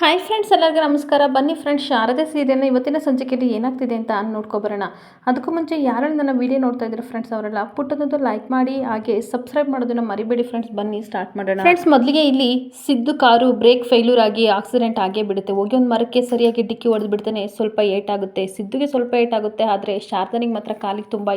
Hi friends ಎಲ್ಲರಿಗೂ ನಮಸ್ಕಾರ. ಬನ್ನಿ ಫ್ರೆಂಡ್ಸ್ ಶಾರದೆ ಸೀರಿಯಲ್ನ ಇವತ್ತಿನ ಸಂಚಿಕೆಯಲ್ಲಿ ಏನಾಗ್ತಿದೆ ಅಂತ ನೋಡ್ಕೊಬರೋಣ. ಅದಕ್ಕೂ ಮುಂಚೆ ಯಾರು ನನ್ನ ವಿಡಿಯೋ ನೋಡ್ತಾ ಇದ್ದಾರೆ ಫ್ರೆಂಡ್ಸ್ ಅವರೆಲ್ಲ ಪುಟ್ಟದೊಂದು ಲೈಕ್ ಮಾಡಿ, ಹಾಗೆ ಸಬ್ಸ್ಕ್ರೈಬ್ ಮಾಡೋದನ್ನ ಮರಿಬೇಡಿ ಫ್ರೆಂಡ್ಸ್ ಬನ್ನಿ ಸ್ಟಾರ್ಟ್ ಮಾಡೋಣ. ಫ್ರೆಂಡ್ಸ್ ಮೊದಲಿಗೆ ಇಲ್ಲಿ ಸಿದ್ದು ಕಾರು ಬ್ರೇಕ್ ಫೇಲ್ಯೂರ್ ಆಗಿ ಆಕ್ಸಿಡೆಂಟ್ ಆಗೇ ಬಿಡುತ್ತೆ. ಹೋಗಿ ಒಂದು ಮರಕ್ಕೆ ಸರಿಯಾಗಿ ಡಿಕ್ಕಿ ಹೊಡೆದು ಬಿಡ್ತಾನೆ, ಸ್ವಲ್ಪ ಏಟಾಗುತ್ತೆ. ಸಿದ್ದುಗೆ ಸ್ವಲ್ಪ ಏಟಾಗುತ್ತೆ, ಆದರೆ ಶಾರದನಿಗೆ ಮಾತ್ರ ಕಾಲಿಗೆ ತುಂಬ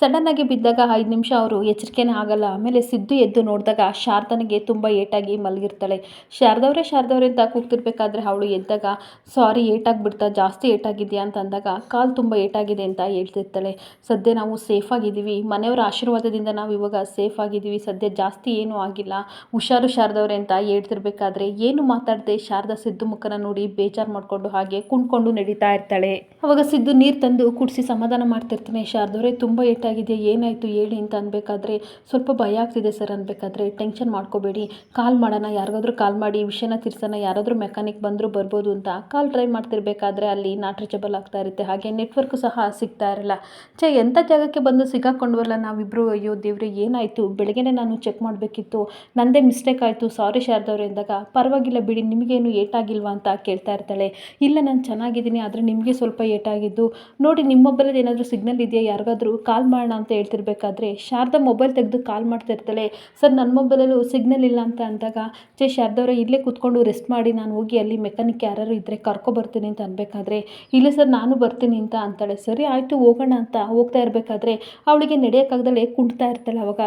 ಸಡನ್ ಆಗಿ ಬಿದ್ದಾಗ ಐದು ನಿಮಿಷ ಅವರು ಎಚ್ಚರಿಕೆನೇ ಆಗಲ್ಲ. ಆಮೇಲೆ ಸಿದ್ದು ಎದ್ದು ನೋಡಿದಾಗ ಶಾರದನಿಗೆ ತುಂಬ ಏಟಾಗಿ ಮಲಗಿರ್ತಾಳೆ. ಶಾರದವ್ರೆ ಶಾರದವ್ರೆ ಅಂತ ಕೂಗ್ತಿರ್ಬೇಕಾದ್ರೆ ಅವಳು ಎದ್ದಾಗ, ಸಾರಿ, ಏಟಾಗ್ಬಿಡ್ತಾ, ಜಾಸ್ತಿ ಏಟಾಗಿದೆಯಾ ಅಂತ ಅಂದಾಗ, ಕಾಲು ತುಂಬ ಏಟಾಗಿದೆ ಅಂತ ಹೇಳ್ತಿರ್ತಾಳೆ. ಸದ್ಯ ನಾವು ಸೇಫ್ ಆಗಿದ್ದೀವಿ. ಮನೆಯವರ ಆಶೀರ್ವಾದದಿಂದ ನಾವು ಇವಾಗ ಸೇಫ್ ಆಗಿದ್ದೀವಿ. ಸದ್ಯ ಜಾಸ್ತಿ ಏನೂ ಆಗಿಲ್ಲ. ಹುಷಾರು ಶಾರದವ್ರೆ ಅಂತ ಹೇಳ್ತಿರ್ಬೇಕಾದ್ರೆ, ಏನು ಮಾತಾಡದೆ ಶಾರದಾ ಸಿದ್ದು ಮುಖನ ನೋಡಿ ಬೇಜಾರು ಮಾಡಿಕೊಂಡು ಹಾಗೆ ಕುಣ್ಕೊಂಡು ನಡೀತಾ ಇರ್ತಾಳೆ. ಅವಾಗ ಸಿದ್ದು ನೀರು ತಂದು ಕುಡಿಸಿ ಸಮಾಧಾನ ಮಾಡ್ತಿರ್ತಾನೆ. ಶಾರದವ್ರೆ, ತುಂಬ ಏಟಾಗಿದೆ ಏನಾಯಿತು? ಹೇಳಿ ಅಂತ ಅನ್ಬೇಕಾದ್ರೆ, ಸ್ವಲ್ಪ ಭಯ ಆಗ್ತಿದೆ ಸರ್ ಅನ್ಬೇಕಾದ್ರೆ, ಟೆನ್ಷನ್ ಮಾಡ್ಕೋಬೇಡಿ. ಕಾಲ್ ಮಾಡೋಣ, ಯಾರಿಗಾದ್ರೂ ಕಾಲ್ ಮಾಡಿ, ವಿಷಯನ ತಿರ್ಸೋಣ ಯಾರಾದರೂ ಮೆಕ್ಯಾನಿಕ್ ಬಂದರೂ ಬರ್ಬೋದು ಅಂತ ಕಾಲ್ ಡ್ರೈವ್ ಮಾಡ್ತಿರ್ಬೇಕಾದ್ರೆ ಅಲ್ಲಿ ನಾಟ್ ರೀಚಬಲ್ ಆಗ್ತಾ ಇರುತ್ತೆ. ಹಾಗೆ ನೆಟ್ವರ್ಕ್ ಸಹ ಸಿಗ್ತಾ ಇರಲ್ಲ. ಛೇ ಎಂಥ ಜಾಗಕ್ಕೆ ಬಂದು ಸಿಗಾಕೊಂಡ್ವಲ್ಲ ನಾವಿಬ್ಬರು ಅಯ್ಯೋ ದೇವ್ರೆ, ಏನಾಯಿತು? ಬೆಳಗ್ಗೆನೇ ನಾನು ಚೆಕ್ ಮಾಡಬೇಕಿತ್ತು. ನನ್ನದೇ ಮಿಸ್ಟೇಕ್ ಆಯಿತು. ಸಾರಿ ಶಾರದವ್ರೆ ಅಂದಾಗ, ಪರವಾಗಿಲ್ಲ ಬಿಡಿ, ನಿಮಗೇನು ಏಟಾಗಿಲ್ವಾ ಅಂತ ಕೇಳ್ತಾ ಇರ್ತಾಳೆ. ಇಲ್ಲ, ನಾನು ಚೆನ್ನಾಗಿದ್ದೀನಿ, ಆದರೆ ನಿಮಗೆ ಸ್ವಲ್ಪ ಏಟಾಗಿದ್ದು. ನೋಡಿ ನಿಮ್ಮ ಮೊಬೈಲಲ್ಲಿ ಏನಾದರೂ ಸಿಗ್ನಲ್ ಇದೆಯಾ? ಯಾರಿಗಾದರೂ ಕಾಲ್ ಮಾಡೋಣ ಅಂತ ಹೇಳ್ತಿರ್ಬೇಕಾದ್ರೆ, ಶಾರದಾ ಮೊಬೈಲ್ ತೆಗೆದು ಕಾಲ್ ಮಾಡ್ತಾ ಇರ್ತಾಳೆ. ಸರ್ ನನ್ನ ಮೊಬೈಲಲ್ಲೂ ಸಿಗ್ನಲ್ ಇಲ್ಲ ಅಂತ ಅಂದಾಗ, ಛೇ ಶಾರದವ್ರೆ ಇಲ್ಲೇ ಕೂತ್ಕೊಂಡು ರೆಸ್ಟ್ ಮಾಡಿ ನಾನು ಹೋಗಿ ಅಲ್ಲಿ ಮೆಕ್ಯಾನಿಕ್ ಯಾರು ಇದ್ದರೆ ಕರ್ಕೊಬರ್ತೀನಿ ಅಂತ ಅನ್ಬೇಕಾದ್ರೆ, ಇಲ್ಲ ಸರ್, ನಾನು ಬರ್ತೀನಿ ಅಂತ ಅಂತಾಳೆ. ಸರಿ, ಆಯಿತು, ಹೋಗೋಣ ಅಂತ ಹೋಗ್ತಾ ಇರಬೇಕಾದ್ರೆ ಅವಳಿಗೆ ನಡೆಯೋಕ್ಕಾಗ್ದಲೇ ಕುಂಟ್ತಾ ಇರ್ತಾಳೆ ಅವಾಗ.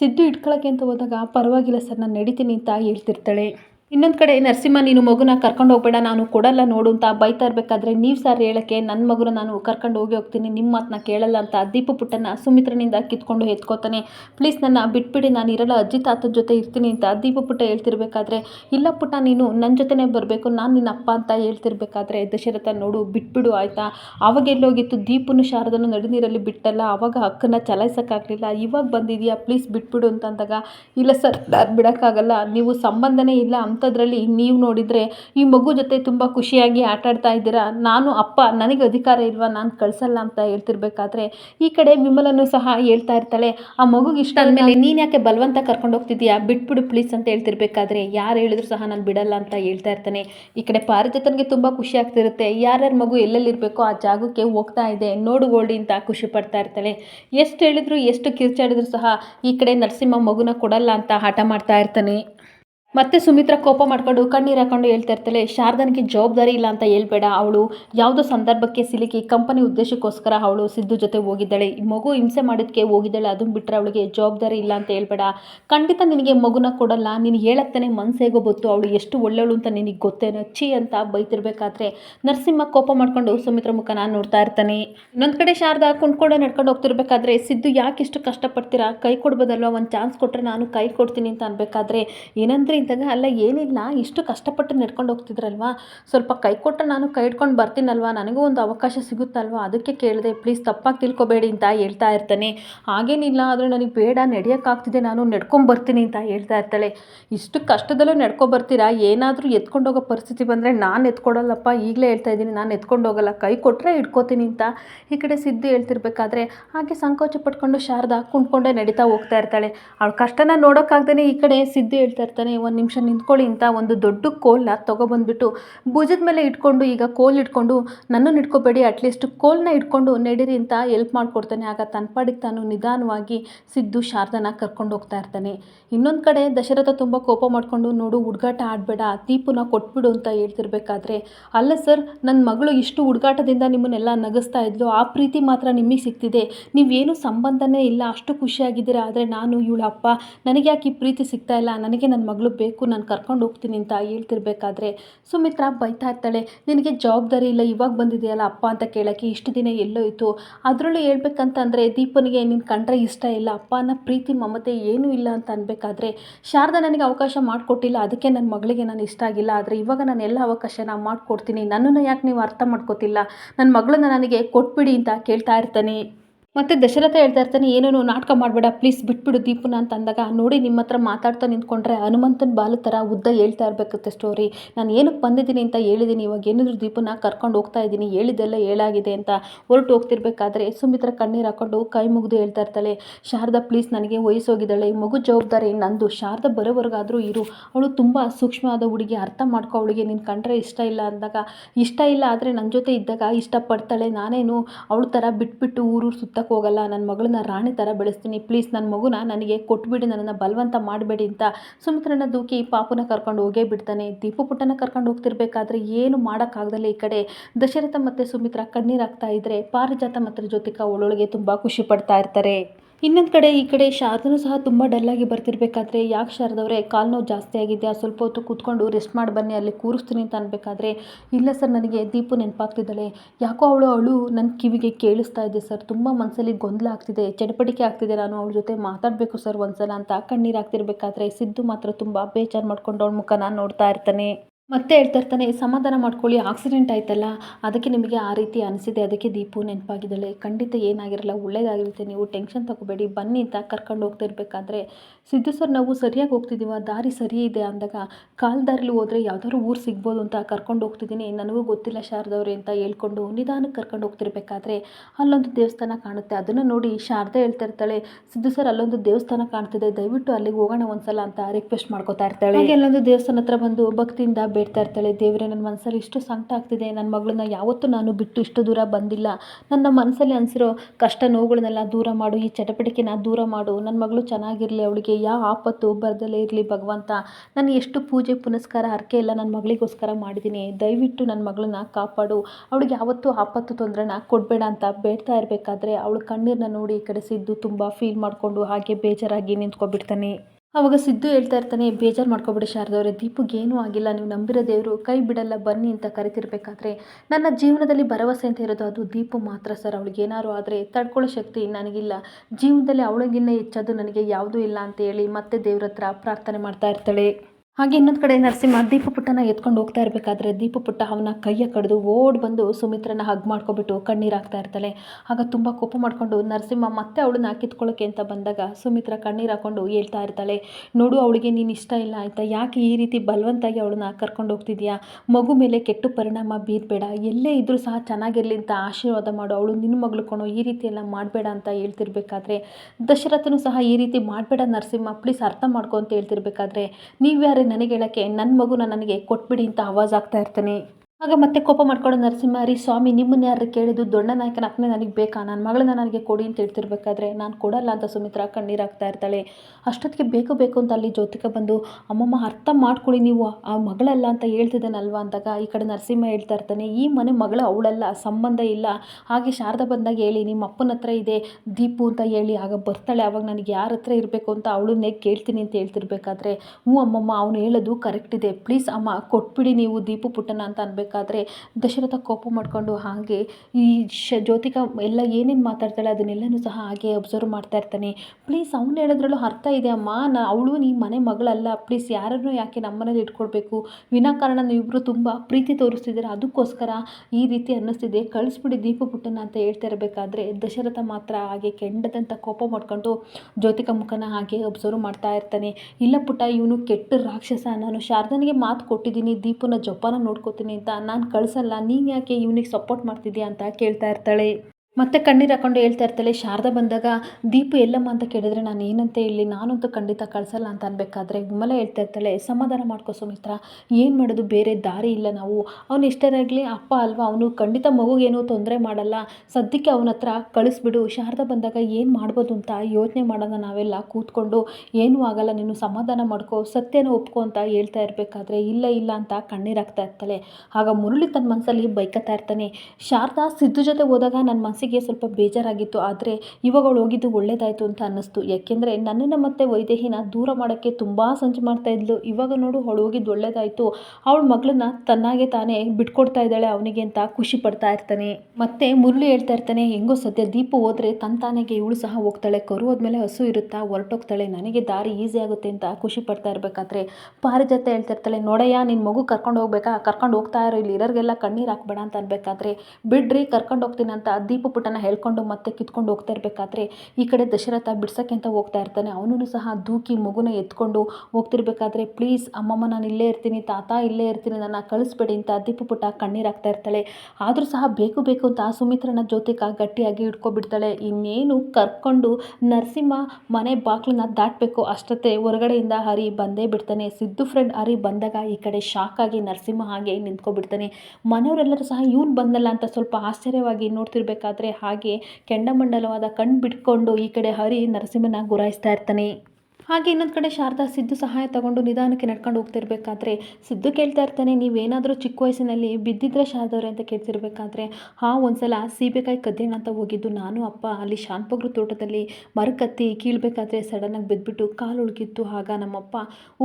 ಸಿದ್ದು ಇಟ್ಕೊಳ್ಳೋಕ್ಕೆ ಅಂತ ಹೋದಾಗ, ಪರವಾಗಿಲ್ಲ ಸರ್, ನಾನು ನಡಿತೀನಿ ಅಂತ ಹೇಳ್ತಿರ್ತಾಳೆ. ಇನ್ನೊಂದು ಕಡೆ, ನರಸಿಂಹ, ನೀನು ಮಗುನ ಕರ್ಕೊಂಡು ಹೋಗ್ಬೇಡ, ನಾನು ಕೊಡಲ್ಲ ನೋಡು ಅಂತ ಬೈತಾ ಇರಬೇಕಾದ್ರೆ ನೀವು ಸರ್ ಹೇಳೋಕ್ಕೆ ನನ್ನ ಮಗುನ ನಾನು ಕರ್ಕೊಂಡು ಹೋಗಿ ಹೋಗ್ತೀನಿ ನಿಮ್ಮ ಮಾತನ್ನ ಕೇಳಲ್ಲ ಅಂತ ದೀಪು ಪುಟ್ಟನ ಸುಮಿತ್ರನಿಂದ ಕಿತ್ಕೊಂಡು ಎತ್ಕೋತಾನೆ. ಪ್ಲೀಸ್ ನನ್ನ, ಬಿಟ್ಬಿಡಿ, ನಾನು ಇರಲ್ಲ, ಅಜ್ಜಿ ತಾತದ ಜೊತೆ ಇರ್ತೀನಿ ಅಂತ ದೀಪು ಪುಟ್ಟ ಹೇಳ್ತಿರ್ಬೇಕಾದ್ರೆ, ಇಲ್ಲ ಪುಟ್ಟ, ನೀನು ನನ್ನ ಜೊತೆನೇ ಬರಬೇಕು, ನಾನು ನಿನ್ನ ಅಪ್ಪ ಅಂತ ಹೇಳ್ತಿರ್ಬೇಕಾದ್ರೆ, ದಶರಥ ನೋಡು, ಬಿಟ್ಬಿಡು, ಆಯಿತಾ? ಆವಾಗ ಎಲ್ಲೋಗಿತ್ತು, ದೀಪನು ಶಾರದನು ನಡು ನೀರಲ್ಲಿ ಬಿಟ್ಟಲ್ಲ ಆವಾಗ ಹಕ್ಕನ್ನು ಚಲಾಯಿಸೋಕ್ಕಾಗಲಿಲ್ಲ, ಇವಾಗ ಬಂದಿದೆಯಾ? ಪ್ಲೀಸ್ ಬಿಟ್ಬಿಡು ಅಂತಂದಾಗ, ಇಲ್ಲ ಸರ್ ಬಿಡೋಕ್ಕಾಗಲ್ಲ, ನೀವು ಸಂಬಂಧನೇ ಇಲ್ಲ ಅಂಥದ್ರಲ್ಲಿ ನೀವು ನೋಡಿದರೆ ಈ ಮಗು ಜೊತೆ ತುಂಬ ಖುಷಿಯಾಗಿ ಆಟ ಆಡ್ತಾ ಇದ್ದೀರಾ? ನಾನು, ಅಪ್ಪ, ನನಗೆ ಅಧಿಕಾರ ಇಲ್ವಾ? ನಾನು ಕಳಿಸಲ್ಲ ಅಂತ ಹೇಳ್ತಿರ್ಬೇಕಾದ್ರೆ ಈ ಕಡೆ ವಿಮಲನು ಸಹ ಹೇಳ್ತಾ ಇರ್ತಾಳೆ, ಆ ಮಗುಗೆ ಇಷ್ಟ ಆದಮೇಲೆ ನೀನು ಯಾಕೆ ಬಲವಂತ ಕರ್ಕೊಂಡು ಹೋಗ್ತಿದ್ಯಾ ಬಿಟ್ಬಿಡು ಪ್ಲೀಸ್ ಅಂತ ಹೇಳ್ತಿರ್ಬೇಕಾದ್ರೆ ಯಾರು ಹೇಳಿದ್ರು ಸಹ ನಾನು ಬಿಡಲ್ಲ ಅಂತ ಹೇಳ್ತಾ ಇರ್ತಾನೆ. ಈ ಕಡೆ ಪಾರಿಜಾತನಿಗೆ ತುಂಬ ಖುಷಿ ಆಗ್ತಿರುತ್ತೆ. ಯಾರ್ಯಾರ ಮಗು ಎಲ್ಲೆಲ್ಲಿರಬೇಕೋ ಆ ಜಾಗಕ್ಕೆ ಹೋಗ್ತಾ ಇದೆ. ನೋಡು ಗೋಲ್ಡಿ ಅಂತ ಖುಷಿ ಪಡ್ತಾ ಇರ್ತಾಳೆ. ಎಷ್ಟು ಹೇಳಿದ್ರು, ಎಷ್ಟು ಕಿರ್ಚಾಡಿದ್ರು ಸಹ ಈ ಕಡೆ ನರಸಿಂಹ ಮಗುನ ಕೊಡಲ್ಲ ಅಂತ ಹಠ ಮಾಡ್ತಾ ಇರ್ತಾನೆ. ಮತ್ತೆ ಸುಮಿತ್ರ ಕೋಪ ಮಾಡ್ಕೊಂಡು ಕಣ್ಣೀರು ಹಾಕೊಂಡು ಹೇಳ್ತಾ ಇರ್ತಾಳೆ, ಶಾರದನಿಗೆ ಜವಾಬ್ದಾರಿ ಇಲ್ಲ ಅಂತ ಹೇಳ್ಬೇಡ, ಅವಳು ಯಾವುದೋ ಸಂದರ್ಭಕ್ಕೆ ಸಿಲುಕಿ ಕಂಪನಿ ಉದ್ದೇಶಕ್ಕೋಸ್ಕರ ಅವಳು ಸಿದ್ದು ಜೊತೆ ಹೋಗಿದ್ದಾಳೆ. ಮಗು ಹಿಂಸೆ ಮಾಡೋದಕ್ಕೆ ಹೋಗಿದ್ದಾಳೆ ಅದನ್ನು ಬಿಟ್ಟರೆ ಅವಳಿಗೆ ಜವಾಬ್ದಾರಿ ಇಲ್ಲ ಅಂತ ಹೇಳ್ಬೇಡ. ಖಂಡಿತ ನಿನಗೆ ಮಗುನ ಕೊಡಲ್ಲ, ನೀನು ಹೇಳತ್ತಾನೆ ಮನಸ್ಸೇಗೋ ಗೊತ್ತು ಅವಳು ಎಷ್ಟು ಒಳ್ಳೆಯವಳು ಅಂತ ನಿನಗೆ ಗೊತ್ತೇನೋ ಚಿ ಅಂತ ಬೈತಿರ್ಬೇಕಾದ್ರೆ ನರಸಿಂಹ ಕೋಪ ಮಾಡ್ಕೊಂಡು ಸುಮಿತ್ರ ಮುಖನ ನೋಡ್ತಾ ಇರ್ತಾನೆ. ಇನ್ನೊಂದು ಕಡೆ ಶಾರದಾ ಕುಂಡ್ಕೊಂಡೆ ನಡ್ಕೊಂಡು ಹೋಗ್ತಿರ್ಬೇಕಾದ್ರೆ, ಸಿದ್ದು ಯಾಕೆ ಇಷ್ಟು ಕಷ್ಟಪಡ್ತೀರಾ? ಕೈ ಕೊಡ್ಬೋದಲ್ವ? ಒಂದು ಚಾನ್ಸ್ ಕೊಟ್ಟರೆ ನಾನು ಕೈ ಕೊಡ್ತೀನಿ ಅಂತ ಅನ್ಬೇಕಾದ್ರೆ, ಏನಂದ್ರೆ ಇದ್ದಾಗ ಅಲ್ಲ, ಏನಿಲ್ಲ, ಇಷ್ಟು ಕಷ್ಟಪಟ್ಟು ನಡ್ಕೊಂಡು ಹೋಗ್ತಿದ್ರಲ್ವಾ? ಸ್ವಲ್ಪ ಕೈ ಕೊಟ್ಟರೆ ನಾನು ಕೈ ಹಿಡ್ಕೊಂಡು ಬರ್ತೀನಲ್ವ? ನನಗೂ ಒಂದು ಅವಕಾಶ ಸಿಗುತ್ತಲ್ವಾ? ಅದಕ್ಕೆ ಕೇಳಿದೆ, ಪ್ಲೀಸ್ ತಪ್ಪಾಗಿ ತಿಳ್ಕೊಬೇಡಿ ಅಂತ ಹೇಳ್ತಾ ಇರ್ತಾನೆ. ಹಾಗೇನಿಲ್ಲ, ಆದರೆ ನನಗೆ ಬೇಡ, ನಡೆಯೋಕ್ಕಾಗ್ತಿದೆ, ನಾನು ನಡ್ಕೊಂಡು ಬರ್ತೀನಿ ಅಂತ ಹೇಳ್ತಾ ಇರ್ತಾಳೆ. ಇಷ್ಟು ಕಷ್ಟದಲ್ಲೂ ನಡ್ಕೊಂಡು ಬರ್ತೀರಾ? ಏನಾದರೂ ಎತ್ಕೊಂಡು ಹೋಗೋ ಪರಿಸ್ಥಿತಿ ಬಂದರೆ ನಾನು ಎತ್ಕೊಡೋಲ್ಲಪ್ಪ, ಈಗಲೇ ಹೇಳ್ತಾ ಇದ್ದೀನಿ, ನಾನು ಎತ್ಕೊಂಡು ಹೋಗಲ್ಲ, ಕೈ ಕೊಟ್ಟರೆ ಇಟ್ಕೋತೀನಿ ಅಂತ. ಈ ಕಡೆ ಸಿದ್ದು ಹೇಳ್ತಿರ್ಬೇಕಾದ್ರೆ, ಹಾಗೆ ಸಂಕೋಚ ಪಟ್ಕೊಂಡು ಶಾರದಾ ಕುಂಡ್ಕೊಂಡೇ ನಡೀತಾ ಹೋಗ್ತಾ ಇರ್ತಾಳೆ. ಅವಳ ಕಷ್ಟನ ನೋಡೋಕ್ಕಾಗ್ದೇ ಈ ಕಡೆ ಸಿದ್ದು ಹೇಳ್ತಾ ಇರ್ತಾನೆ ಒಂದು ನಿಮಿಷ ನಿಂತ್ಕೊಳ್ಳಿ ಅಂತ ಒಂದು ದೊಡ್ಡ ಕೋಲ್ನ ತೊಗೊಬಂದ್ಬಿಟ್ಟು ಭುಜದ ಮೇಲೆ ಇಟ್ಕೊಂಡು ಈಗ ಕೋಲ್ ಇಟ್ಕೊಂಡು, ನನ್ನನ್ನು ಇಟ್ಕೋಬೇಡಿ ಅಟ್ಲೀಸ್ಟ್ ಕೋಲ್ನ ಇಟ್ಕೊಂಡು ನಡೀರಿ ಅಂತ ಎಲ್ಪ್ ಮಾಡಿಕೊಡ್ತಾನೆ. ಆಗ ತನ್ನ ಪಾಡಿಗೆ ತಾನು ನಿಧಾನವಾಗಿ ಸಿದ್ದು ಶಾರದನ ಕರ್ಕೊಂಡು ಹೋಗ್ತಾ ಇರ್ತಾನೆ. ಇನ್ನೊಂದು ಕಡೆ ದಶರಥ ತುಂಬ ಕೋಪ ಮಾಡಿಕೊಂಡು, ನೋಡು, ಹುಡುಗಾಟ ಆಡಬೇಡ, ದೀಪನ ಕೊಟ್ಬಿಡು ಅಂತ ಹೇಳ್ತಿರ್ಬೇಕಾದ್ರೆ, ಅಲ್ಲ ಸರ್ ನನ್ನ ಮಗಳು ಇಷ್ಟು ಹುಡುಗಾಟದಿಂದ ನಿಮ್ಮನ್ನೆಲ್ಲ ನಗಿಸ್ತಾ ಇದ್ಲು, ಆ ಪ್ರೀತಿ ಮಾತ್ರ ನಿಮಗೆ ಸಿಗ್ತಿದೆ. ನೀವೇನು ಸಂಬಂಧನೇ ಇಲ್ಲ, ಅಷ್ಟು ಖುಷಿಯಾಗಿದ್ದೀರಾ, ಆದರೆ ನಾನು ಇವಳ ಅಪ್ಪ ನನಗೆ ಯಾಕೆ ಈ ಪ್ರೀತಿ ಸಿಗ್ತಾ ಇಲ್ಲ? ನನಗೆ ನನ್ನ ಮಗಳು ಬೇಕು, ನಾನು ಕರ್ಕೊಂಡು ಹೋಗ್ತೀನಿ ಅಂತ ಹೇಳ್ತಿರ್ಬೇಕಾದ್ರೆ ಸುಮಿತ್ರ ಬೈತಾ ಇರ್ತಾಳೆ. ನಿನಗೆ ಜವಾಬ್ದಾರಿ ಇಲ್ಲ, ಇವಾಗ ಬಂದಿದೆಯಲ್ಲ ಅಪ್ಪ ಅಂತ ಕೇಳೋಕ್ಕೆ ಇಷ್ಟು ದಿನ ಎಲ್ಲೋಯಿತು ಅದರಲ್ಲೂ ಹೇಳ್ಬೇಕಂತಂದರೆ ದೀಪನಿಗೆ ನಿನ್ನ ಕಂಡ್ರೆ ಇಷ್ಟ ಇಲ್ಲ. ಅಪ್ಪನ ಪ್ರೀತಿ, ಮಮತೆ ಏನೂ ಇಲ್ಲ ಅಂತ ಅನ್ಬೇಕಾದ್ರೆ ಶಾರದಾ ನನಗೆ ಅವಕಾಶ ಮಾಡಿಕೊಟ್ಟಿಲ್ಲ. ಅದಕ್ಕೆ ನನ್ನ ಮಗಳಿಗೆ ನಾನು ಇಷ್ಟ ಆಗಿಲ್ಲ. ಆದರೆ ಇವಾಗ ನಾನು ಎಲ್ಲ ಅವಕಾಶನ ಮಾಡಿಕೊಡ್ತೀನಿ. ನನ್ನನ್ನು ಯಾಕೆ ನೀವು ಅರ್ಥ ಮಾಡ್ಕೋತಿಲ್ಲ? ನನ್ನ ಮಗಳನ್ನ ನನಗೆ ಕೊಟ್ಬಿಡಿ ಅಂತ ಕೇಳ್ತಾ ಇರ್ತಾನೆ. ಮತ್ತು ದಶರಥ ಹೇಳ್ತಾ ಇರ್ತಾನೆ, ಏನೇನು ನಾಟಕ ಮಾಡಬೇಡ ಪ್ಲೀಸ್ ಬಿಟ್ಬಿಡು ದೀಪನ, ಅಂತ ಅಂದಾಗ ನೋಡಿ ನಿಮ್ಮ ಹತ್ರ ಮಾತಾಡ್ತಾ ನಿಂತ್ಕೊಂಡ್ರೆ ಹನುಮಂತನ ಬಾಲ ಥರ ಉದ್ದ ಹೇಳ್ತಾ ಇರಬೇಕತ್ತೆ ಸ್ಟೋರಿ ನಾನು ಏನಕ್ಕೆ ಬಂದಿದ್ದೀನಿ ಅಂತ ಹೇಳಿದ್ದೀನಿ ಇವಾಗ ಏನಿದ್ರು ದೀಪನ ಕರ್ಕೊಂಡು ಹೋಗ್ತಾ ಇದ್ದೀನಿ, ಹೇಳಿದ್ದೆಲ್ಲ ಹೇಳಾಗಿದೆ ಅಂತ ಹೊರಟು ಹೋಗ್ತಿರ್ಬೇಕಾದ್ರೆ ಸುಮಿತ್ರ ಕಣ್ಣೀರು ಹಾಕೊಂಡು ಕೈ ಮುಗಿದು ಹೇಳ್ತಾ ಇರ್ತಾಳೆ, ಶಾರದಾ ಪ್ಲೀಸ್ ನನಗೆ ವಯಸ್ಸೋಗಿದ್ದಾಳೆ, ಈ ಮಗು ಜವಾಬ್ದಾರಿ ನಂದು, ಶಾರದಾ ಬರೋವರೆಗಾದರೂ ಇರು, ಅವಳು ತುಂಬ ಸೂಕ್ಷ್ಮವಾದ ಹುಡುಗಿ, ಅರ್ಥ ಮಾಡ್ಕೊ ಅವಳಿಗೆ ನಿನ್ನ ಕಂಡ್ರೆ ಇಷ್ಟ ಇಲ್ಲ, ಅಂದಾಗ, ಇಷ್ಟ ಇಲ್ಲ, ಆದರೆ ನನ್ನ ಜೊತೆ ಇದ್ದಾಗ ಇಷ್ಟಪಡ್ತಾಳೆ, ನಾನೇನು ಅವಳ ಥರ ಬಿಟ್ಬಿಟ್ಟು ಊರೂರು ಸುತ್ತಕ್ಕೆ ಹೋಗಲ್ಲ ನನ್ನ ಮಗಳನ್ನ ರಾಣಿ ಥರ ಬೆಳೆಸ್ತೀನಿ ಪ್ಲೀಸ್ ನನ್ನ ಮಗುನ ನನಗೆ ಕೊಟ್ಬಿಡಿ, ನನ್ನನ್ನು ಬಲವಂತ ಮಾಡಬೇಡಿ ಅಂತ ಸುಮಿತ್ರನ ದೂಕಿ ಪಾಪುನ ಕರ್ಕೊಂಡು ಹೋಗೇ ಬಿಡ್ತಾನೆ. ದೀಪು ಪುಟ್ಟನ ಕರ್ಕೊಂಡು ಹೋಗ್ತಿರ್ಬೇಕಾದ್ರೆ ಏನು ಮಾಡೋಕ್ಕಾಗ್ದಲ್ಲ ಈ ಕಡೆ. ದಶರಥ ಮತ್ತು ಸುಮಿತ್ರ ಕಣ್ಣೀರಾಗ್ತಾ ಇದ್ದರೆ ಪಾರಿಜಾತ ಮತ್ತು ಜ್ಯೋತಿಕಾ ಒಳೊಳಗೆ ತುಂಬ ಖುಷಿ ಪಡ್ತಾ ಇರ್ತಾರೆ. ಇನ್ನೊಂದು ಕಡೆ ಈ ಕಡೆ ಶಾರದನೂ ಸಹ ತುಂಬ ಡಲ್ಲಾಗಿ ಬರ್ತಿರ್ಬೇಕಾದ್ರೆ ಯಾಕೆ ಶಾರದವ್ರೆ? ಕಾಲು ನೋವು ಜಾಸ್ತಿ ಆಗಿದೆಯಾ ಸ್ವಲ್ಪ ಹೊತ್ತು ಕೂತ್ಕೊಂಡು ರೆಸ್ಟ್ ಮಾಡಿ ಬನ್ನಿ, ಅಲ್ಲಿ ಕೂರಿಸ್ತೀನಿ ಅಂತ ಅನ್ಬೇಕಾದ್ರೆ ಇಲ್ಲ ಸರ್, ನನಗೆ ದೀಪು ನೆನಪಾಗ್ತಿದ್ದಾಳೆ. ಯಾಕೋ ಅವಳು ಅವಳು ನನ್ನ ಕಿವಿಗೆ ಕೇಳಿಸ್ತಾ ಇದೆ ಸರ್. ತುಂಬ ಮನಸ್ಸಲ್ಲಿ ಗೊಂದಲ ಆಗ್ತಿದೆ. ಚಟಪಟಿಕೆ ಆಗ್ತಿದೆ. ನಾನು ಅವಳ ಜೊತೆ ಮಾತಾಡಬೇಕು ಸರ್ ಒಂದ್ಸಲ ಅಂತ ಕಣ್ಣೀರು ಆಗ್ತಿರ್ಬೇಕಾದ್ರೆ ಸಿದ್ದು ಮಾತ್ರ ತುಂಬ ಬೇಜಾರು ಮಾಡ್ಕೊಂಡು ಅವಳ ನಾನು ನೋಡ್ತಾ ಇರ್ತಾನೆ. ಮತ್ತೆ ಹೇಳ್ತಾ ಇರ್ತಾನೆ ಸಮಾಧಾನ ಮಾಡ್ಕೊಳ್ಳಿ ಆಕ್ಸಿಡೆಂಟ್ ಆಯ್ತಲ್ಲ, ಅದಕ್ಕೆ ನಿಮಗೆ ಆ ರೀತಿ ಅನಿಸಿದೆ, ಅದಕ್ಕೆ ದೀಪು ನೆನಪಾಗಿದ್ದಾಳೆ. ಖಂಡಿತ ಏನಾಗಿರಲ್ಲ, ಒಳ್ಳೇದಾಗಿರುತ್ತೆ, ನೀವು ಟೆನ್ಷನ್ ತಗೋಬೇಡಿ, ಬನ್ನಿ ಅಂತ ಕರ್ಕೊಂಡು ಹೋಗ್ತಾ ಇರಬೇಕಾದ್ರೆ, ಸಿದ್ದು ಸರ್ ನಾವು ಸರಿಯಾಗಿ ಹೋಗ್ತಿದ್ದೀವ ದಾರಿ ಸರಿ ಇದೆ ಅಂದಾಗ, ಕಾಲ್ದಾರಿಲಿ ಹೋದರೆ ಯಾವ್ದಾದ್ರು ಊರು ಸಿಗ್ಬೋದು ಅಂತ ಕರ್ಕೊಂಡು ಹೋಗ್ತಿದ್ದೀನಿ ನನಗೂ ಗೊತ್ತಿಲ್ಲ ಶಾರದವ್ರೆ ಅಂತ ಹೇಳ್ಕೊಂಡು ನಿಧಾನಕ್ಕೆ ಕರ್ಕೊಂಡು ಹೋಗ್ತಿರ್ಬೇಕಾದ್ರೆ, ಅಲ್ಲೊಂದು ದೇವಸ್ಥಾನ ಕಾಣುತ್ತೆ, ಅದನ್ನು ನೋಡಿ ಶಾರದೆ ಹೇಳ್ತಾ ಇರ್ತಾಳೆ, ಸಿದ್ದು ಸರ್ ಅಲ್ಲೊಂದು ದೇವಸ್ಥಾನ ಕಾಣ್ತಿದೆ, ದಯವಿಟ್ಟು ಅಲ್ಲಿಗೆ ಹೋಗೋಣ ಒಂದ್ಸಲ ಅಂತ ರಿಕ್ವೆಸ್ಟ್ ಮಾಡ್ಕೋತಾ ಇರ್ತಾಳೆ. ಹಾಗೆ ಅಲ್ಲೊಂದು ದೇವಸ್ಥಾನ ಹತ್ರ ಬಂದು ಭಕ್ತಿಯಿಂದ ಬೇಡ್ತಾ ಇರ್ತಾಳೆ, ದೇವರೇ ನನ್ನ ಮನಸ್ಸಲ್ಲಿ ಇಷ್ಟು ಸಂಕಟ ಆಗ್ತಿದೆ ನನ್ನ ಮಗಳನ್ನ ಯಾವತ್ತೂ ನಾನು ಬಿಟ್ಟು ಇಷ್ಟು ದೂರ ಬಂದಿಲ್ಲ. ನನ್ನ ಮನಸ್ಸಲ್ಲಿ ಅನಿಸಿರೋ ಕಷ್ಟ ನೋವುಗಳನ್ನೆಲ್ಲ ದೂರ ಮಾಡು, ಈ ಚಟಪಟಿಕೆನ ದೂರ ಮಾಡು. ನನ್ನ ಮಗಳು ಚೆನ್ನಾಗಿರಲಿ, ಅವಳಿಗೆ ಯಾವ ಆಪತ್ತು ಬರದಲ್ಲೇ ಇರಲಿ ಭಗವಂತ. ನಾನು ಎಷ್ಟು ಪೂಜೆ, ಪುನಸ್ಕಾರ, ಹರಕೆ ಎಲ್ಲ ನನ್ನ ಮಗಳಿಗೋಸ್ಕರ ಮಾಡಿದ್ದೀನಿ. ದಯವಿಟ್ಟು ನನ್ನ ಮಗಳನ್ನ ಕಾಪಾಡು. ಅವಳಿಗೆ ಯಾವತ್ತೂ ಆಪತ್ತು ತೊಂದರೆನ ಕೊಡಬೇಡ ಅಂತ ಬೇಡ್ತಾ ಇರಬೇಕಾದ್ರೆ ಅವಳು ಕಣ್ಣೀರನ್ನ ನೋಡಿ ಈ ಕಡೆ ಸಿದ್ದು ತುಂಬ ಫೀಲ್ ಮಾಡಿಕೊಂಡು ಹಾಗೆ ಬೇಜಾರಾಗಿ ನಿಂತ್ಕೊಬಿಡ್ತಾನೆ. ಅವಾಗ ಸಿದ್ದು ಹೇಳ್ತಾ ಇರ್ತಾನೆ, ಬೇಜಾರು ಮಾಡ್ಕೊಬಿಡಿ ಶಾರದವ್ರೆ, ದೀಪಗೆ ಏನೂ ಆಗಿಲ್ಲ, ನೀವು ನಂಬಿರೋ ದೇವರು, ಕೈ ಬಿಡಲ್ಲ, ಬನ್ನಿ ಅಂತ ಕರಿತಿರ್ಬೇಕಾದ್ರೆ, ನನ್ನ ಜೀವನದಲ್ಲಿ ಭರವಸೆ ಅಂತ ಇರೋದು ಅದು ದೀಪು ಮಾತ್ರ ಸರ್, ಅವಳಿಗೆ ಏನಾದ್ರು ಆದರೆ ತಡ್ಕೊಳ್ಳೋ ಶಕ್ತಿ ನನಗಿಲ್ಲ. ಜೀವನದಲ್ಲಿ ಅವಳಿಗಿನ್ನ ಹೆಚ್ಚದು ನನಗೆ ಯಾವುದೂ ಇಲ್ಲ ಅಂತ ಹೇಳಿ ಮತ್ತೆ ದೇವ್ರ ಹತ್ರ ಪ್ರಾರ್ಥನೆ ಮಾಡ್ತಾ ಇರ್ತಾಳೆ. ಹಾಗೆ ಇನ್ನೊಂದು ಕಡೆ ನರಸಿಂಹ ದೀಪ ಪುಟ್ಟನ ಎತ್ಕೊಂಡು ಹೋಗ್ತಾ ಇರಬೇಕಾದ್ರೆ ದೀಪ ಪುಟ್ಟ ಅವನ ಕೈಯ ಕಡಿದು ಓಡ್ ಬಂದು ಸುಮಿತ್ರನ ಹಗ್ ಮಾಡ್ಕೊಬಿಟ್ಟು ಕಣ್ಣೀರು ಹಾಕ್ತಾ ಇರ್ತಾಳೆ. ಆಗ ತುಂಬ ಕೋಪ ಮಾಡಿಕೊಂಡು ನರಸಿಂಹ ಮತ್ತೆ ಅವಳನ್ನ ಕಿತ್ಕೊಳ್ಳೋಕೆ ಅಂತ ಬಂದಾಗ ಸುಮಿತ್ರ ಕಣ್ಣೀರು ಹಾಕೊಂಡು ಹೇಳ್ತಾ ಇರ್ತಾಳೆ, ನೋಡು ಅವಳಿಗೆ ನೀನು ಇಷ್ಟ ಇಲ್ಲ ಅಂತ ಯಾಕೆ ಈ ರೀತಿ ಬಲವಂತಾಗಿ ಅವಳನ್ನ ಕರ್ಕೊಂಡು ಹೋಗ್ತಿದ್ಯಾ? ಮಗು ಮೇಲೆ ಕೆಟ್ಟು ಪರಿಣಾಮ ಬೀರಬೇಡ. ಎಲ್ಲೇ ಇದ್ದರೂ ಸಹ ಚೆನ್ನಾಗಿರಲಿ ಅಂತ ಆಶೀರ್ವಾದ ಮಾಡು. ಅವಳು ನಿನ್ನ ಮಗಳು ಕಣೋ, ಈ ರೀತಿ ಎಲ್ಲ ಮಾಡಬೇಡ ಅಂತ ಹೇಳ್ತಿರ್ಬೇಕಾದ್ರೆ, ದಶರಥನು ಸಹ ಈ ರೀತಿ ಮಾಡಬೇಡ ನರಸಿಂಹ. ಪ್ಲೀಸ್ ಅರ್ಥ ಮಾಡ್ಕೊ ಅಂತ ಹೇಳ್ತಿರ್ಬೇಕಾದ್ರೆ ನೀವು ನನಗೆ ಹೇಳೋಕ್ಕೆ ನನ್ನ ಮಗುನ ನನಗೆ ಕೊಟ್ಬಿಡಿ ಅಂತ ಆವಾಜ್ ಆಗ್ತಾ ಇರ್ತಾನೆ. ಆಗ ಮತ್ತೆ ಕೋಪ ಮಾಡ್ಕೊಂಡು ನರಸಿಂಹ ರೀ ಸ್ವಾಮಿ, ನಿಮ್ಮನ್ನ ಯಾರು ಕೇಳಿದ್ದು? ದೊಡ್ಡ ನಾಯಕನ ಅಪ್ಪನೇ ನನಗೆ ಬೇಕಾ? ನನ್ನ ಮಗಳನ್ನ ನನಗೆ ಕೊಡಿ ಅಂತ ಹೇಳ್ತಿರ್ಬೇಕಾದ್ರೆ ನಾನು ಕೊಡಲ್ಲ ಅಂತ ಸುಮಿತ್ರ ಕಣ್ಣೀರು ಹಾಕ್ತಾ ಇರ್ತಾಳೆ. ಅಷ್ಟೊತ್ತಿಗೆ ಬೇಕು ಬೇಕು ಅಂತ ಅಲ್ಲಿ ಜ್ಯೋತಿಕ ಬಂದು, ಅಮ್ಮಮ್ಮ, ಅರ್ಥ ಮಾಡ್ಕೊಳ್ಳಿ ನೀವು. ಆ ಮಗಳಲ್ಲ ಅಂತ ಹೇಳ್ತಿದ್ದಾನಲ್ವಾ? ಅಂದಾಗ ಈ ಕಡೆ ನರಸಿಂಹ ಹೇಳ್ತಾ ಇರ್ತಾನೆ, ಈ ಮನೆ ಮಗಳು ಅವಳಲ್ಲ, ಸಂಬಂಧ ಇಲ್ಲ. ಹಾಗೆ ಶಾರದಾ ಬಂದಾಗ ಹೇಳಿ, ನಿಮ್ಮ ಅಪ್ಪನ ಹತ್ರ ಇದೆ ದೀಪು ಅಂತ ಹೇಳಿ, ಆಗ ಬರ್ತಾಳೆ. ಅವಾಗ ನನಗೆ ಯಾರ ಹತ್ರ ಇರಬೇಕು ಅಂತ ಅವಳನ್ನೇ ಕೇಳ್ತೀನಿ ಅಂತ ಹೇಳ್ತಿರ್ಬೇಕಾದ್ರೆ, ಹ್ಞೂ ಅಮ್ಮಮ್ಮ, ಅವನು ಹೇಳೋದು ಕರೆಕ್ಟ್ ಇದೆ. ಪ್ಲೀಸ್ ಅಮ್ಮ, ಕೊಟ್ಬಿಡಿ ನೀವು ದೀಪು ಪುಟ್ಟನ ಅಂತ ಅನ್ಬೇಕಾದ್ರೆ ದಶರಥ ಕೋಪ ಮಾಡಿಕೊಂಡು ಹಾಗೆ ಈ ಶ ಜ್ಯೋತಿಕ ಎಲ್ಲ ಏನೇನು ಮಾತಾಡ್ತಾಳೆ ಅದನ್ನೆಲ್ಲನೂ ಸಹ ಹಾಗೆ ಅಬ್ಸರ್ವ್ ಮಾಡ್ತಾ ಇರ್ತಾನೆ. ಪ್ಲೀಸ್ ಅವ್ನು ಹೇಳೋದ್ರಲ್ಲೂ ಅರ್ಥ ಇದೆ ಅಮ್ಮ. ನಾ ಅವಳು ನೀ ಮನೆ ಮಗಳಲ್ಲ. ಪ್ಲೀಸ್ ಯಾರನ್ನೂ ಯಾಕೆ ನಮ್ಮನೇಲಿ ಇಟ್ಕೊಡ್ಬೇಕು ವಿನಾಕಾರಣ ನೀವಿಬ್ಬರು ತುಂಬ ಪ್ರೀತಿ ತೋರಿಸ್ತಿದ್ದೀರ? ಅದಕ್ಕೋಸ್ಕರ ಈ ರೀತಿ ಅನ್ನಿಸ್ತಿದೆ. ಕಳಿಸ್ಬಿಡಿ ದೀಪ ಪುಟ್ಟನ ಅಂತ ಹೇಳ್ತಾ ಇರಬೇಕಾದ್ರೆ ದಶರಥ ಮಾತ್ರ ಹಾಗೆ ಕೆಂಡದಂಥ ಕೋಪ ಮಾಡ್ಕೊಂಡು ಜ್ಯೋತಿಕ ಮುಖನ ಹಾಗೆ ಅಬ್ಸರ್ವ್ ಮಾಡ್ತಾ ಇರ್ತಾನೆ. ಇಲ್ಲ ಪುಟ್ಟ, ಇವನು ಕೆಟ್ಟ ರಾಕ್ಷಸ. ನಾನು ಶಾರದನಿಗೆ ಮಾತು ಕೊಟ್ಟಿದ್ದೀನಿ. ದೀಪನ ಜೋಪಾನ ನೋಡ್ಕೋತೀನಿ ಅಂತ ನಾನು ಕಳಿಸಲ್ಲ ನೀನು ಯಾಕೆ ಇವ್ನಿಗೆ ಸಪೋರ್ಟ್ ಮಾಡ್ತಿದ್ದೀಯ ಅಂತ ಕೇಳ್ತಾ ಇರ್ತಾಳೆ. ಮತ್ತೆ ಕಣ್ಣೀರು ಹಾಕೊಂಡು ಹೇಳ್ತಾ ಇರ್ತಾಳೆ, ಶಾರದಾ ಬಂದಾಗ ದೀಪು ಎಲ್ಲಮ್ಮ ಅಂತ ಕೇಳಿದ್ರೆ ನಾನು ಏನಂತ ಹೇಳಿ, ನಾನಂತೂ ಖಂಡಿತ ಕಳಿಸಲ್ಲ ಅಂತ ಅನ್ಬೇಕಾದ್ರೆ, ವಿಮಲ ಹೇಳ್ತಾ ಇರ್ತಾಳೆ, ಸಮಾಧಾನ ಮಾಡ್ಕೋ ಸುಮಿತ್ರ, ಏನು ಮಾಡೋದು ಬೇರೆ ದಾರಿ ಇಲ್ಲ ನಾವು, ಅವ್ನು ಎಷ್ಟರಾಗಲಿ ಅಪ್ಪ ಅಲ್ವಾ, ಅವನು ಖಂಡಿತ ಮಗುಗೇನು ತೊಂದರೆ ಮಾಡಲ್ಲ, ಸದ್ಯಕ್ಕೆ ಅವನ ಹತ್ರ ಕಳಿಸ್ಬಿಡು, ಶಾರದಾ ಬಂದಾಗ ಏನು ಮಾಡ್ಬೋದು ಅಂತ ಯೋಚನೆ ಮಾಡೋಣ ನಾವೆಲ್ಲ ಕೂತ್ಕೊಂಡು, ಏನೂ ಆಗಲ್ಲ, ನೀನು ಸಮಾಧಾನ ಮಾಡ್ಕೋ, ಸತ್ಯನ ಒಪ್ಕೊ ಅಂತ ಹೇಳ್ತಾ ಇರಬೇಕಾದ್ರೆ ಇಲ್ಲ ಇಲ್ಲ ಅಂತ ಕಣ್ಣೀರು ಹಾಕ್ತಾ ಇರ್ತಾಳೆ, ಆಗ ಮುರುಳಿ ತನ್ನ ಮನಸ್ಸಲ್ಲಿ ಬೈಕತ್ತಾ ಇರ್ತಾನೆ, ಶಾರದಾ, ಸಿದ್ದು ಜೊತೆ ಹೋದಾಗ ನನ್ನ ಮನಸ್ಸಿಗೆ ಸ್ವಲ್ಪ ಬೇಜಾರಾಗಿತ್ತು, ಆದರೆ ಇವಾಗ ಅವಳು ಹೋಗಿದ್ದು ಒಳ್ಳೇದಾಯಿತು ಅಂತ ಅನ್ನಿಸ್ತು. ಯಾಕೆಂದರೆ ನನ್ನನ್ನು ಮತ್ತೆ ವೈದೇಹಿನ ದೂರ ಮಾಡೋಕ್ಕೆ ತುಂಬ ಸಂಚು ಮಾಡ್ತಾ ಇದ್ಲು. ಇವಾಗ ನೋಡು, ಅವಳು ಹೋಗಿದ್ದು ಒಳ್ಳೇದಾಯಿತು. ಅವಳ ಮಗಳನ್ನ ತನ್ನಾಗೆ ತಾನೇ ಬಿಟ್ಕೊಡ್ತಾ ಇದ್ದಾಳೆ, ಅವನಿಗೆ ಅಂತ ಖುಷಿ ಪಡ್ತಾ ಇರ್ತಾನೆ. ಮತ್ತೆ ಮುರುಳಿ ಹೇಳ್ತಾ ಇರ್ತಾನೆ, ಹೆಂಗೋ ಸದ್ಯ ದೀಪು ಹೋದರೆ ತನ್ನ ತಾನೆಗೆ ಇವಳು ಸಹ ಹೋಗ್ತಾಳೆ. ಕರು ಹೋದ್ಮೇಲೆ ಹಸು ಇರುತ್ತಾ, ಹೊರಟೋಗ್ತಾಳೆ. ನನಗೆ ದಾರಿ ಈಸಿ ಆಗುತ್ತೆ ಅಂತ ಖುಷಿ ಪಡ್ತಾ ಇರಬೇಕಾದ್ರೆ. ಪಾರಿಜಾತ ಹೇಳ್ತಾ ಇರ್ತಾಳೆ, ನೋಡಯ್ಯ ನಿನ್ನ ಮಗು ಕರ್ಕೊಂಡು ಹೋಗ್ಬೇಕಾ? ಕರ್ಕೊಂಡು ಹೋಗ್ತಾ ಇರೋ ಇಲ್ಲಿ ಇರೋರಿಗೆಲ್ಲ ಕಣ್ಣೀರು ಹಾಕ್ಬೇಡ ಅಂತ ಅನ್ಬೇಕಾದ್ರೆ. ಬಿಡ್ರಿ, ಕರ್ಕೊಂಡು ಹೋಗ್ತೀನಿ ಅಂತ ದೀಪು ಪುಟ್ಟನ ಹೇಳ್ಕೊಂಡು ಮತ್ತೆ ಕಿತ್ಕೊಂಡು ಹೋಗ್ತಾ ಇರಬೇಕಾದ್ರೆ ಈ ಕಡೆ ದಶರಥ ಬಿಡ್ಸೋಕ್ಕೆ ಅಂತ ಹೋಗ್ತಾ ಇರ್ತಾನೆ. ಅವನೂ ಸಹ ದೂಕಿ ಮಗುನ ಎತ್ಕೊಂಡು ಹೋಗ್ತಿರ್ಬೇಕಾದ್ರೆ, ಪ್ಲೀಸ್ ಅಮ್ಮಮ್ಮ, ನಾನು ಇಲ್ಲೇ ಇರ್ತೀನಿ, ತಾತ ಇಲ್ಲೇ ಇರ್ತೀನಿ, ನನ್ನ ಕಳಿಸ್ಬೇಡಿ ಅಂತ ದೀಪು ಪುಟ ಕಣ್ಣೀರಾಗ್ತಾ ಇರ್ತಾಳೆ. ಆದರೂ ಸಹ ಬೇಕು ಬೇಕು ಅಂತ ಆ ಸುಮಿತ್ರನ ಜೊತೆಗೆ ಗಟ್ಟಿಯಾಗಿ ಇಟ್ಕೊಬಿಡ್ತಾಳೆ ಇನ್ನೇನು ಕರ್ಕೊಂಡು ನರಸಿಂಹ ಮನೆ ಬಾಗಿಲನ್ನ ದಾಟಬೇಕು. ಅಷ್ಟೊತ್ತೆ ಹೊರಗಡೆಯಿಂದ ಹರಿ ಬಂದೇ ಬಿಡ್ತಾನೆ. ಸಿದ್ದು ಫ್ರೆಂಡ್ ಹರಿ ಬಂದಾಗ ಈ ಕಡೆ ಶಾಕ್ ಆಗಿ ನರಸಿಂಹ ಹಾಗೆ ನಿಂತ್ಕೊಬಿಡ್ತಾನೆ. ಮನೆಯವರೆಲ್ಲರೂ ಸಹ, ಇವನು ಬಂದಲ್ಲ ಅಂತ ಸ್ವಲ್ಪ ಆಶ್ಚರ್ಯವಾಗಿ ನೋಡ್ತಿರ್ಬೇಕಾದ್ರೆ ಹಾಗೆ ಕೆಂಡಮಂಡಲವಾದ ಕಣ್ಣು ಬಿಟ್ಕೊಂಡು ಈ ಕಡೆ ಹರಿ ನರಸಿಂಹನ ಗುರಾಯಿಸ್ತಾ ಇರ್ತಾನೆ. ಹಾಗೆ ಇನ್ನೊಂದು ಕಡೆ ಶಾರದಾ ಸಿದ್ದು ಸಹಾಯ ತಗೊಂಡು ನಿಧಾನಕ್ಕೆ ನಡ್ಕೊಂಡು ಹೋಗ್ತಿರ್ಬೇಕಾದ್ರೆ ಸಿದ್ದು ಕೇಳ್ತಾ ಇರ್ತಾನೆ, ನೀವೇನಾದರೂ ಚಿಕ್ಕ ವಯಸ್ಸಿನಲ್ಲಿ ಬಿದ್ದಿದ್ರೆ ಶಾರದವ್ರೆ ಅಂತ ಕೇಳ್ತಿರ್ಬೇಕಾದ್ರೆ, ಹಾಂ, ಒಂದ್ಸಲ ಸೀಬೆಕಾಯಿ ಕದ್ದೇಣ ಅಂತ ಹೋಗಿದ್ದು ನಾನು, ಅಪ್ಪ, ಅಲ್ಲಿ ಶಾನ್ಪಗ್ರ ತೋಟದಲ್ಲಿ ಮರಕತ್ತಿ ಕೀಳ್ಬೇಕಾದ್ರೆ ಸಡನ್ನಾಗಿ ಬಿದ್ದುಬಿಟ್ಟು ಕಾಲು ಉಳುಕಿತ್ತು. ಆಗ ನಮ್ಮಪ್ಪ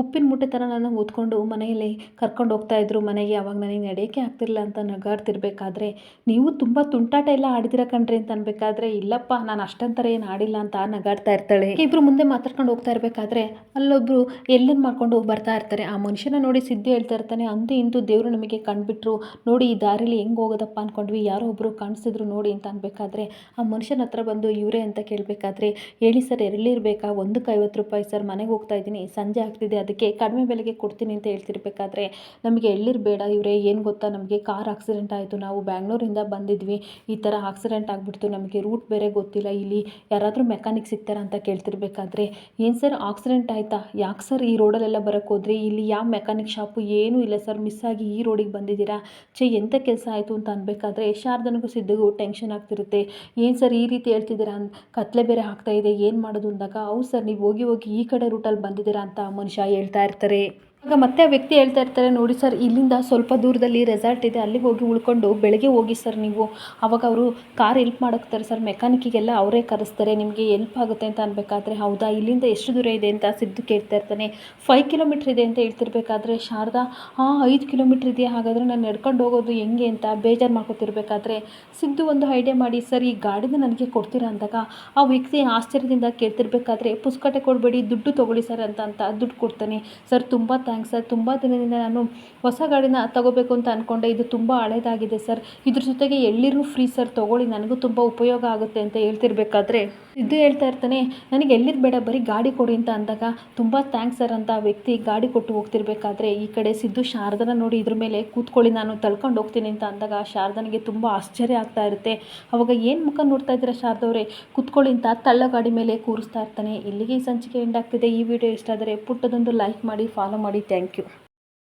ಉಪ್ಪಿನ ಮುಟ್ಟೆ ಥರ ನಾನು ಓದ್ಕೊಂಡು ಮನೆಯಲ್ಲಿ ಕರ್ಕೊಂಡು ಹೋಗ್ತಾ ಇದ್ರು, ಮನೆಗೆ ಅವಾಗ ನನಗೆ ನಡೆಯೋಕ್ಕೆ ಆಗ್ತಿರಲಿಲ್ಲ ಅಂತ ನಗಾಡ್ತಿರ್ಬೇಕಾದ್ರೆ, ನೀವು ತುಂಬ ತುಂಟಾಟ ಎಲ್ಲ ಆಡಿದಿರ ಕಣ್ರಿ ಅಂತ ಅನ್ಬೇಕಾದ್ರೆ, ಇಲ್ಲಪ್ಪ, ನಾನು ಅಷ್ಟಂತರ ಏನು ಆಡಿಲ್ಲ ಅಂತ ನಗಾಡ್ತಾ ಇರ್ತಾಳೆ. ಇಬ್ರು ಮುಂದೆ ಮಾತಾಡ್ಕೊಂಡು ಹೋಗ್ತಾ ಇರ್ಬೇಕಾದ್ರೆ ಅಲ್ಲೊಬ್ರು ಎಲ್ಲನ್ನು ಮಾಡ್ಕೊಂಡು ಬರ್ತಾ ಇರ್ತಾರೆ. ಆ ಮನುಷ್ಯನ ನೋಡಿ ಸಿದ್ದು ಹೇಳ್ತಾ ಇರ್ತಾನೆ. ಅಂತೂ ಇಂತೂ ದೇವರು ನಮಗೆ ಕಂಡುಬಿಟ್ರು. ನೋಡಿ ಈ ದಾರಿಲಿ ಹೆಂಗೆ ಹೋಗೋದಪ್ಪ ಅಂದ್ಕೊಂಡ್ವಿ ಯಾರೋ ಒಬ್ಬರು ಕಾಣಿಸಿದ್ರು ನೋಡಿ ಅಂತ ಅನ್ಬೇಕಾದ್ರೆ ಆ ಮನುಷ್ಯನ ಹತ್ರ ಬಂದು ಇವರೇ ಅಂತ ಕೇಳಬೇಕಾದ್ರೆ, ಹೇಳಿ ಸರ್, ಎಲ್ಲಿರಬೇಕಾ? ಒಂದಕ್ಕೆ ಐವತ್ತು ರೂಪಾಯಿ ಸರ್, ಮನೆಗೆ ಹೋಗ್ತಾ ಇದ್ದೀನಿ. ಸಂಜೆ ಆಗ್ತಿದೆ. ಅದಕ್ಕೆ ಕಡಿಮೆ ಬೆಲೆಗೆ ಕೊಡ್ತೀನಿ ಅಂತ ಹೇಳ್ತಿರ್ಬೇಕಾದ್ರೆ, ನಮಗೆ ಎಳ್ಳಿರ್ ಬೇಡ ಇವರೇ? ಏನು ಗೊತ್ತಾ? ನಮಗೆ ಕಾರ್ ಆಕ್ಸಿಡೆಂಟ್ ಆಯಿತು. ನಾವು ಬ್ಯಾಂಗ್ಳೂರಿಂದ ಬಂದಿದ್ವಿ. ಈ ಥರ ಆಕ್ಸಿಡೆಂಟ್ ಆಗಿಬಿಡ್ತು. ನಮಗೆ ರೂಟ್ ಬೇರೆ ಗೊತ್ತಿಲ್ಲ. ಇಲ್ಲಿ ಯಾರಾದರೂ ಮೆಕ್ಯಾನಿಕ್ ಸಿಗ್ತಾರಾ ಅಂತ ಕೇಳ್ತಿರ್ಬೇಕಾದ್ರೆ, ಏನು ಸರ್ ಆಕ್ಸಿಡೆಂಟ್ ಆಯಿತಾ? ಯಾಕೆ ಸರ್ ಈ ರೋಡಲ್ಲೆಲ್ಲ ಬರೋಕ್ಕೆ ಹೋದ್ರಿ? ಇಲ್ಲಿ ಯಾವ ಮೆಕ್ಯಾನಿಕ್ ಶಾಪು ಏನೂ ಇಲ್ಲ ಸರ್. ಮಿಸ್ ಆಗಿ ಈ ರೋಡಿಗೆ ಬಂದಿದ್ದೀರಾ? ಛೇ ಎಂಥ ಕೆಲಸ ಆಯಿತು ಅಂತ ಅನ್ಬೇಕಾದ್ರೆ ಶಾರದನಿಗೂ ಸಿದ್ಧಗೂ ಟೆನ್ಷನ್ ಆಗ್ತಿರುತ್ತೆ. ಏನು ಸರ್ ಈ ರೀತಿ ಹೇಳ್ತಿದ್ದೀರಾ ಅಂತ ಕತ್ಲೆ ಬೇರೆ ಆಗ್ತಾ ಇದೆ. ಏನು ಮಾಡೋದು ಅಂದಾಗ, ಹೌದು ಸರ್, ನೀವು ಹೋಗಿ ಹೋಗಿ ಈ ಕಡೆ ರೂಟಲ್ಲಿ ಬಂದಿದ್ದೀರಾ ಅಂತ ಮನುಷ್ಯ ಹೇಳ್ತಾ ಇರ್ತಾರೆ. ಆಗ ಮತ್ತೆ ಆ ವ್ಯಕ್ತಿ ಹೇಳ್ತಾ ಇರ್ತಾರೆ, ನೋಡಿ ಸರ್, ಇಲ್ಲಿಂದ ಸ್ವಲ್ಪ ದೂರದಲ್ಲಿ ರೆಸಾರ್ಟ್ ಇದೆ, ಅಲ್ಲಿಗೆ ಹೋಗಿ ಉಳ್ಕೊಂಡು ಬೆಳಗ್ಗೆ ಹೋಗಿ ಸರ್ ನೀವು. ಅವಾಗ ಅವರು ಕಾರ್ ಹೆಲ್ಪ್ ಮಾಡೋಕ್ತಾರೆ ಸರ್ ಮೆಕ್ಯಾನಿಕ್ಕಿಗೆಲ್ಲ ಅವರೇ ಕರೆಸ್ತಾರೆ, ನಿಮಗೆ ಹೆಲ್ಪ್ ಆಗುತ್ತೆ ಅಂತ ಅನ್ಬೇಕಾದ್ರೆ, ಹೌದಾ, ಇಲ್ಲಿಂದ ಎಷ್ಟು ದೂರ ಇದೆ ಅಂತ ಸಿದ್ದು ಕೇಳ್ತಾ ಇರ್ತಾನೆ. ಫೈವ್ ಕಿಲೋಮೀಟ್ರ್ ಇದೆ ಅಂತ ಹೇಳ್ತಿರ್ಬೇಕಾದ್ರೆ, ಶಾರದಾ ಹಾಂ ಐದು ಕಿಲೋಮೀಟ್ರ್ ಇದೆಯಾ? ಹಾಗಾದರೆ ನಾನು ನಡ್ಕೊಂಡು ಹೋಗೋದು ಹೆಂಗೆ ಅಂತ ಬೇಜಾರು ಮಾಡ್ಕೊತಿರ್ಬೇಕಾದ್ರೆ ಸಿದ್ದು ಒಂದು ಐಡಿಯಾ ಮಾಡಿ, ಸರ್, ಈ ಗಾಡಿನ ನನಗೆ ಕೊಡ್ತೀರಾ? ಅಂದಾಗ ಆ ವ್ಯಕ್ತಿ ಆಶ್ಚರ್ಯದಿಂದ ಕೇಳ್ತಿರ್ಬೇಕಾದ್ರೆ ಪುಸ್ತಕ ಕೊಡಬೇಡಿ, ದುಡ್ಡು ತೊಗೊಳ್ಳಿ ಸರ್ ಅಂತ ಅಂತ ದುಡ್ಡು ಕೊಡ್ತಾನೆ. ಸರ್, ತುಂಬ ಥ್ಯಾಂಕ್ಸ್ ಸರ್. ತುಂಬ ದಿನದಿಂದ ನಾನು ಹೊಸ ಗಾಡಿನ ತಗೋಬೇಕು ಅಂತ ಅಂದ್ಕೊಂಡೆ ಇದು ತುಂಬ ಹಳೇದಾಗಿದೆ ಸರ್. ಇದ್ರ ಜೊತೆಗೆ ಎಳ್ಳಿರೂ ಫ್ರೀ ಸರ್ ತೊಗೊಳ್ಳಿ. ನನಗೂ ತುಂಬ ಉಪಯೋಗ ಆಗುತ್ತೆ ಅಂತ ಹೇಳ್ತಿರ್ಬೇಕಾದ್ರೆ. ಇದು ಹೇಳ್ತಾ ಇರ್ತಾನೆ, ನನಗೆ ಎಲ್ಲಿರ್ ಬೇಡ, ಬರೀ ಗಾಡಿ ಕೊಡಿ ಅಂತ ಅಂದಾಗ ತುಂಬ ಥ್ಯಾಂಕ್ಸ್ ಸರ್ ಅಂತ ವ್ಯಕ್ತಿ ಗಾಡಿ ಕೊಟ್ಟು ಹೋಗ್ತಿರ್ಬೇಕಾದ್ರೆ. ಈ ಕಡೆ ಸಿದ್ದು ಶಾರದನ ನೋಡಿ ಇದ್ರ ಮೇಲೆ ಕೂತ್ಕೊಳ್ಳಿ, ನಾನು ತಳ್ಕೊಂಡು ಹೋಗ್ತೀನಿ ಅಂತ ಅಂದಾಗ ಶಾರದನಿಗೆ ತುಂಬ ಆಶ್ಚರ್ಯ ಆಗ್ತಾ ಇರುತ್ತೆ. ಅವಾಗ, ಏನು ಮುಖ ನೋಡ್ತಾ ಇದ್ದೀರಾ ಶಾರದವ್ರೆ? ಕೂತ್ಕೊಳ್ಳಿ ಅಂತ ತಳ್ಳ ಗಾಡಿ ಮೇಲೆ ಕೂರಿಸ್ತಾ ಇರ್ತಾನೆ. ಇಲ್ಲಿಗೆ ಈ ಸಂಚಿಕೆ ಎಂಡ್ ಆಗ್ತಿದೆ. ಈ ವಿಡಿಯೋ ಇಷ್ಟ ಆದರೆ ಪುಟ್ಟದೊಂದು ಲೈಕ್ ಮಾಡಿ, ಫಾಲೋ ಮಾಡಿ. Thank you